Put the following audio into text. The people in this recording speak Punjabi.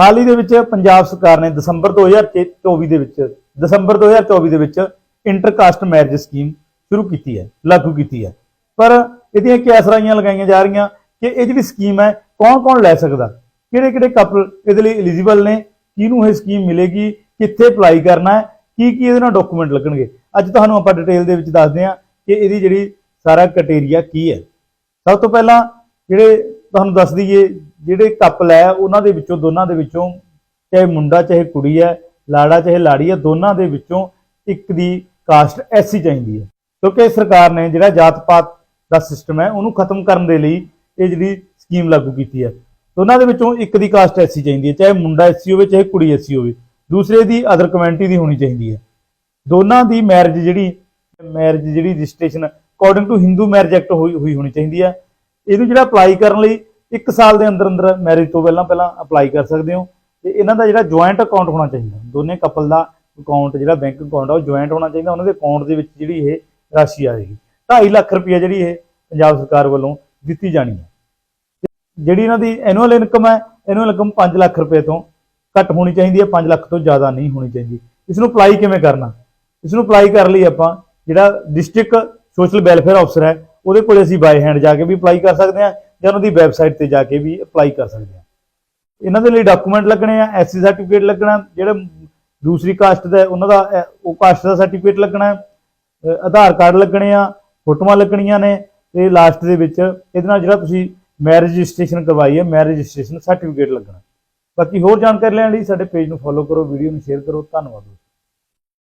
ਹਾਲ ਹੀ ਦੇ ਵਿੱਚ ਪੰਜਾਬ ਸਰਕਾਰ ਨੇ ਦਸੰਬਰ 2024 ਦੇ ਵਿੱਚ, ਦਸੰਬਰ 2024 ਦੇ ਵਿੱਚ ਇੰਟਰਕਾਸਟ ਮੈਰਿਜ ਸਕੀਮ ਸ਼ੁਰੂ ਕੀਤੀ ਹੈ, ਲਾਗੂ ਕੀਤੀ ਹੈ। ਪਰ ਇਹਦੀਆਂ ਕਿਆਸਰਾਈਆਂ ਲਗਾਈਆਂ ਜਾ ਰਹੀਆਂ ਕਿ ਇਹ ਜਿਹੜੀ ਸਕੀਮ ਹੈ, ਕੌਣ-ਕੌਣ ਲੈ ਸਕਦਾ? ਕਿਹੜੇ-ਕਿਹੜੇ ਕਪਲ ਇਹਦੇ ਲਈ ਐਲੀਜੀਬਲ ਨੇ? ਕਿਹਨੂੰ ਇਹ ਸਕੀਮ ਮਿਲੇਗੀ? ਕਿੱਥੇ ਅਪਲਾਈ ਕਰਨਾ ਹੈ? ਕੀ ਕੀ ਇਹਦੇ ਨਾਲ ਡਾਕੂਮੈਂਟ ਲੱਗਣਗੇ? ਅੱਜ ਤੁਹਾਨੂੰ ਆਪਾਂ ਡਿਟੇਲ ਦੇ ਵਿੱਚ ਦੱਸਦੇ ਹਾਂ ਕਿ ਇਹਦੀ ਜਿਹੜੀ ਸਾਰਾ ਕ੍ਰਾਈਟੇਰੀਆ ਕੀ ਹੈ। ਸਭ ਤੋਂ ਪਹਿਲਾਂ ਜਿਹੜੇ ਤੁਹਾਨੂੰ ਦੱਸ ਦਈਏ ਜਿਹੜੇ ਕਪਲ ਹੈ, ਉਹਨਾਂ ਦੇ ਵਿੱਚੋਂ, ਦੋਨਾਂ ਦੇ ਵਿੱਚੋਂ, ਚਾਹੇ ਮੁੰਡਾ, ਚਾਹੇ ਕੁੜੀ ਹੈ, ਲਾੜਾ ਚਾਹੇ ਲਾੜੀ ਹੈ, ਦੋਨਾਂ ਦੇ ਵਿੱਚੋਂ ਇੱਕ ਦੀ ਕਾਸਟ ਐਸੀ ਚਾਹੀਦੀ ਹੈ। ਕਿਉਂਕਿ ਸਰਕਾਰ ਨੇ ਜਿਹੜਾ ਜਾਤ ਪਾਤ ਦਾ ਸਿਸਟਮ ਹੈ, ਉਹਨੂੰ ਖਤਮ ਕਰਨ ਦੇ ਲਈ ਇਹ ਜਿਹੜੀ ਸਕੀਮ ਲਾਗੂ ਕੀਤੀ ਹੈ। ਦੋਨਾਂ ਦੇ ਵਿੱਚੋਂ ਇੱਕ ਦੀ ਕਾਸਟ ਐਸੀ ਚਾਹੀਦੀ ਹੈ, ਚਾਹੇ ਮੁੰਡਾ ਐਸੀ ਹੋਵੇ, ਚਾਹੇ ਕੁੜੀ ਐਸੀ ਹੋਵੇ। ਦੂਸਰੇ ਦੀ ਅਦਰ ਕਮਿਊਨਿਟੀ ਦੀ ਹੋਣੀ ਚਾਹੀਦੀ ਹੈ। ਦੋਨਾਂ ਦੀ ਮੈਰਿਜ ਜਿਹੜੀ ਮੈਰਿਜ ਜਿਹੜੀ registration according to Hindu marriage act ਹੋਈ ਹੋਈ ਹੋਣੀ ਚਾਹੀਦੀ ਹੈ। ਇਹਨੂੰ ਜਿਹੜਾ ਅਪਲਾਈ ਕਰਨ ਲਈ 1 ਸਾਲ ਦੇ ਅੰਦਰ ਅੰਦਰ ਮੈਰਿਜ ਤੋਂ ਪਹਿਲਾਂ ਪਹਿਲਾਂ ਅਪਲਾਈ ਕਰ ਸਕਦੇ ਹੋ। ਤੇ ਇਹਨਾਂ ਦਾ ਜਿਹੜਾ ਜੁਆਇੰਟ ਅਕਾਊਂਟ ਹੋਣਾ ਚਾਹੀਦਾ, ਦੋਨੇ ਕਪਲ ਦਾ ਅਕਾਊਂਟ ਜਿਹੜਾ ਬੈਂਕ ਅਕਾਊਂਟ ਆ, ਉਹ ਜੁਆਇੰਟ ਹੋਣਾ ਚਾਹੀਦਾ। ਉਹਨਾਂ ਦੇ ਅਕਾਊਂਟ ਦੇ ਵਿੱਚ ਜਿਹੜੀ ਇਹ ਰਾਸ਼ੀ ਆਏਗੀ 2.5 ਲੱਖ ਰੁਪਏ ਜਿਹੜੀ ਇਹ ਪੰਜਾਬ ਸਰਕਾਰ ਵੱਲੋਂ ਦਿੱਤੀ ਜਾਣੀ ਹੈ। ਜਿਹੜੀ ਇਹਨਾਂ ਦੀ ਐਨੂਅਲ ਇਨਕਮ ਹੈ ਐਨੂਅਲ ਇਨਕਮ 5 ਲੱਖ ਰੁਪਏ ਤੋਂ ਘੱਟ ਹੋਣੀ ਚਾਹੀਦੀ ਹੈ 5 ਲੱਖ ਤੋਂ ਜ਼ਿਆਦਾ ਨਹੀਂ ਹੋਣੀ ਚਾਹੀਦੀ। ਇਸ ਨੂੰ ਅਪਲਾਈ ਕਿਵੇਂ ਕਰਨਾ? ਇਸ ਨੂੰ ਅਪਲਾਈ ਕਰਨ ਲਈ ਆਪਾਂ, ਜਿਹੜਾ ਡਿਸਟ੍ਰਿਕਟ ਸੋਸ਼ਲ ਵੈਲਫੇਅਰ ਅਫਸਰ ਹੈ, ਉਹਦੇ ਕੋਲੇ ਅਸੀਂ ਬਾਈ ਹੈਂਡ ਜਾ ਕੇ ਵੀ ਅਪਲਾਈ ਕਰ ਸਕਦੇ ਹਾਂ। ਜਾਂ ਉਹਨਾਂ ਦੀ ਵੈਬਸਾਈਟ ਤੇ ਜਾ ਕੇ ਵੀ ਅਪਲਾਈ ਕਰ ਸਕਦੇ ਹਾਂ। ਇਹਨਾਂ ਦੇ ਲਈ ਡਾਕੂਮੈਂਟ ਲੱਗਣੇ ਆ ਐਸਸੀ ਸਰਟੀਫਿਕੇਟ ਲੱਗਣਾ, ਜਿਹੜਾ ਦੂਸਰੀ ਕਾਸਟ ਦਾ ਉਹਨਾਂ ਦਾ ਉਹ ਕਾਸਟ ਦਾ ਸਰਟੀਫਿਕੇਟ ਲੱਗਣਾ ਆਧਾਰ ਕਾਰਡ ਲੱਗਣੇ ਆ, ਫੋਟੋਆਂ ਲੱਗਣੀਆਂ ਨੇ, ਤੇ ਲਾਸਟ ਦੇ ਵਿੱਚ ਇਹਦੇ ਨਾਲ ਜਿਹੜਾ ਤੁਸੀਂ ਮੈਰਿਜ ਰਜਿਸਟ੍ਰੇਸ਼ਨ ਕਰਵਾਈ ਹੈ ਮੈਰਿਜ ਰਜਿਸਟ੍ਰੇਸ਼ਨ ਸਰਟੀਫਿਕੇਟ ਲੱਗਣਾ। ਬਾਕੀ ਹੋਰ ਜਾਣਕਾਰੀ ਲੈਣ ਲਈ ਸਾਡੇ ਪੇਜ ਨੂੰ ਫੋਲੋ ਕਰੋ ਵੀਡੀਓ ਨੂੰ ਸ਼ੇਅਰ ਕਰੋ, ਧੰਨਵਾਦ।